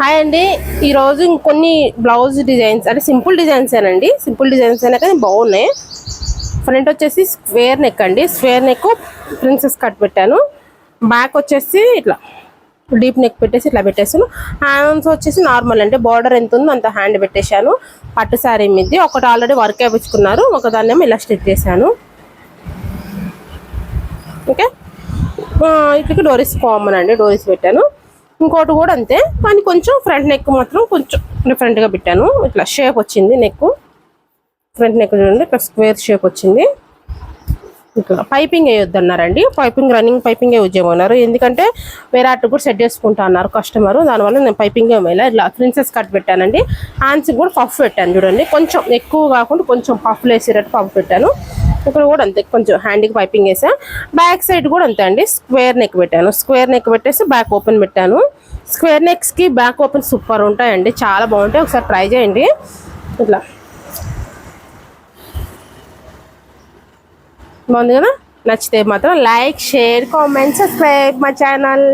Hi అండి. ఈరోజు ఇంకొన్ని బ్లౌజ్ డిజైన్స్ అంటే సింపుల్ డిజైన్స్ ఏనండి. సింపుల్ డిజైన్స్ అయినా కానీ బాగున్నాయి. ఫ్రంట్ వచ్చేసి స్క్వేర్ నెక్ అండి. స్క్వేర్ నెక్ ప్రిన్సెస్ కట్ పెట్టాను. బ్యాక్ వచ్చేసి ఇట్లా డీప్ నెక్ పెట్టేసి ఇట్లా పెట్టేసాను హ్యాండ్స్ వచ్చేసి నార్మల్ అంటే బార్డర్ ఎంత ఉందో అంత హ్యాండ్ పెట్టేశాను. పట్టు శారీ మీద. ఒకటి ఆల్రెడీ వర్క్ వేయించుకున్నారు ఒకదాన్నేమో ఇలా స్టిచ్ చేశాను. ఓకే ఇట్లకి డోరీస్ కామన్ అండి. డోరీస్ పెట్టాను. ఇంకోటి కూడా అంతే కానీ కొంచెం ఫ్రంట్ నెక్ మాత్రం కొంచెం డిఫరెంట్గా పెట్టాను. ఇట్లా షేప్ వచ్చింది నెక్ ఫ్రంట్ నెక్ చూడండి ఇట్లా స్క్వేర్ షేప్ వచ్చింది. ఇట్లా పైపింగ్ వేయొద్దన్నారండి. పైపింగ్ రన్నింగ్ పైపింగ్ యూజ్ చేయమన్నారు. ఎందుకంటే వేరే అటు కూడా సెట్ చేసుకుంటా అన్నారు కస్టమర్ దానివల్ల నేను పైపింగ్ వేయాలి. ఇట్లా ప్రిన్సెస్ కట్ పెట్టానండి. హ్యాండ్స్కి కూడా పఫ్ పెట్టాను చూడండి. కొంచెం ఎక్కువ కాకుండా కొంచెం పఫ్ వేసేటట్టు పఫ్ పెట్టాను. ఇక్కడ కూడా అంతే కొంచెం హ్యాండీకి పైపింగ్ వేసా బ్యాక్ సైడ్ కూడా అంతే అండి స్క్వేర్ నెక్ పెట్టాను. స్క్వేర్ నెక్ పెట్టేసి బ్యాక్ ఓపెన్ పెట్టాను. స్క్వేర్ నెక్స్కి బ్యాక్ ఓపెన్ సూపర్ ఉంటాయండి చాలా బాగుంటాయి. ఒకసారి ట్రై చేయండి. ఇట్లా. బాగుంది కదా? నచ్చితే మాత్రం లైక్ షేర్ కామెంట్ సబ్స్క్రైబ్ మా ఛానల్